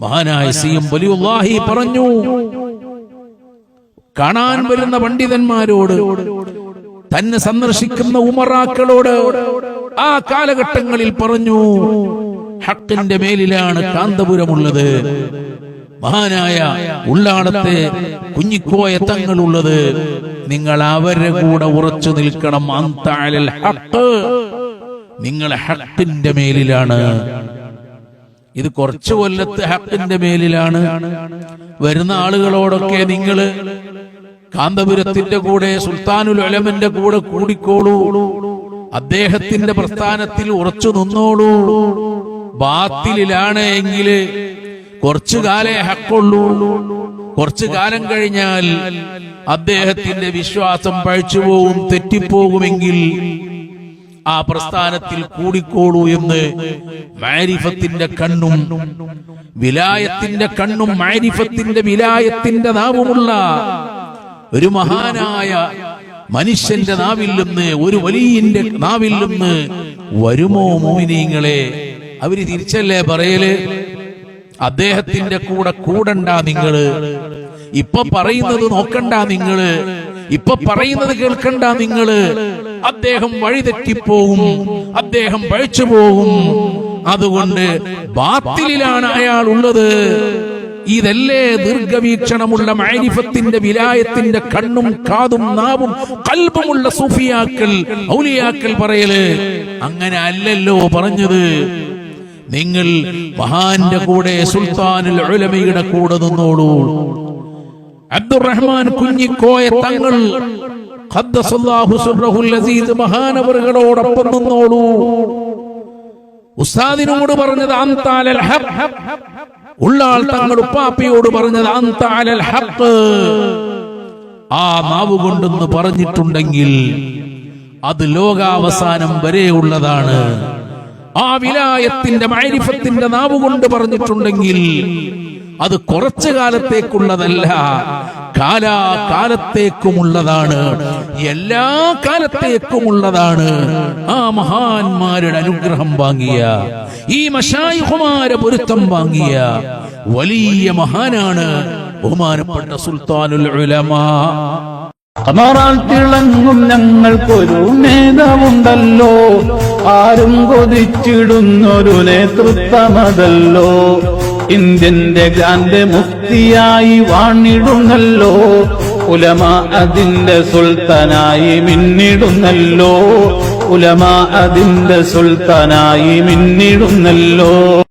മഹാനായ C M വലിയുല്ലാഹി പറഞ്ഞു കാണാൻ വരുന്ന പണ്ഡിതന്മാരോട് തന്നെ സന്ദർശിക്കുന്ന ഉമറാക്കളോട് ആ കാലഘട്ടങ്ങളിൽ പറഞ്ഞു ഹക്കിന്റെ മേലിലാണ് കാന്തപുരമുള്ളത്. മഹാനായ ഉള്ളാടത്തെ കുഞ്ഞിക്കോയ തങ്ങളുള്ളത്. നിങ്ങൾ അവരുടെ കൂടെ ഉറച്ചു നിൽക്കണം. അന്താലൽ ഹക്ക്. നിങ്ങൾ ഹക്കിന്റെ മേലിലാണ് ഇത് കുറച്ചു കൊല്ലത്ത് ഹക്കിന്റെ മേലിലാണ്. വരുന്ന ആളുകളോടൊക്കെ നിങ്ങൾ കാന്തപുരത്തിന്റെ കൂടെ സുൽത്താനുൽ അലമന്റെ കൂടെ കൂടിക്കോളൂ. അദ്ദേഹത്തിന്റെ പ്രസ്ഥാനത്തിൽ ഉറച്ചു നിന്നോളൂ. ബാത്തിലാണ് എങ്കിൽ കുറച്ചു കാലേ ഹക്കുള്ളൂ. കുറച്ചു കാലം കഴിഞ്ഞാൽ അദ്ദേഹത്തിന്റെ വിശ്വാസം പഴിച്ചുപോകും തെറ്റിപ്പോകുമെങ്കിൽ ആ പ്രസ്ഥാനത്തിൽ കൂടിക്കോളൂ എന്ന് മാരിഫത്തിന്റെ കണ്ണും വിലായത്തിന്റെ കണ്ണും മാരിഫത്തിന്റെ വിലായത്തിന്റെ നാവുമുള്ള ഒരു മഹാനായ മനുഷ്യന്റെ നാവിൽ നിന്ന് ഒരു വലിയന്റെ നാവിൽ നിന്ന് വരുമോ മോമിനീങ്ങളെ? അവർ തിരിച്ചല്ലേ പറയൽ? അദ്ദേഹത്തിന്റെ കൂടെ കൂടണ്ട നിങ്ങൾ. ഇപ്പൊ പറയുന്നത് നോക്കണ്ട നിങ്ങൾ. ഇപ്പൊ പറയുന്നത് കേൾക്കണ്ട നിങ്ങൾ. അദ്ദേഹം വഴിതെറ്റിപ്പോകും. അദ്ദേഹം പഴിച്ചു പോകും അതുകൊണ്ട് ബാത്തിലാണ് അയാൾ ഉള്ളത് ഇതല്ലേ ദീർഘവീക്ഷണമുള്ള മാരിഫത്തിന്റെ വിലായത്തിന്റെ കണ്ണും കാതും നാവും കൽബുമുള്ള സൂഫിയാക്കൾ ഔലിയാക്കൾ പറയൽ. അങ്ങനെ അല്ലല്ലോ പറഞ്ഞത്. നിങ്ങൾ മഹാന്റെ കൂടെ സുൽത്താനിൽ ഉലമയുടെ കൂടെ നിന്നോളൂ. അബ്ദുറഹ്മാൻ കുഞ്ഞിക്കോയ തങ്ങൾ മഹാനവറുകളോടൊപ്പം നിന്നോളൂ. ഉസ്താദിനോട് പറഞ്ഞത് അന്താലൽ ഹഖ്. ഉള്ളാൾ തങ്ങൾ ഉപ്പാപ്പയോട് പറഞ്ഞത് അന്താലൽ ഹഖ്. ആ നാവ് കൊണ്ടെന്ന് പറഞ്ഞിട്ടുണ്ടെങ്കിൽ അത് ലോകാവസാനം വരെ ഉള്ളതാണ്. ആ വിലായത്തിന്റെ മൈരിഫത്തിന്റെ നാവ് കൊണ്ട് പറഞ്ഞിട്ടുണ്ടെങ്കിൽ അത് കുറച്ചു കാലത്തേക്കുള്ളതല്ല കാലാകാലത്തേക്കുമുള്ളതാണ് എല്ലാ കാലത്തേക്കുമുള്ളതാണ്. ആ മഹാന്മാരുടെ അനുഗ്രഹം വാങ്ങിയ ഈ മഷായിഹുമാരെ പൊരുത്തം വാങ്ങിയ വലിയ മഹാനാണ് ബഹുമാനപ്പെട്ട സുൽത്താനുൽ ഉലമാ. അമറാൻ തിളങ്ങും ഞങ്ങൾക്കൊരു നേതാവുണ്ടല്ലോ. ആരും കൊതിച്ചിടുന്നൊരു നേതൃത്വമതല്ലോ. ഇന്ത്യന്റെ ഗ്രാൻഡ് മുക്തിയായി വാണിടുന്നല്ലോ. ഉലമ അതിന്റെ സുൽത്താനായി മിന്നിടുന്നല്ലോ. ഉലമ അതിന്റെ സുൽത്താനായി മിന്നിടുന്നല്ലോ.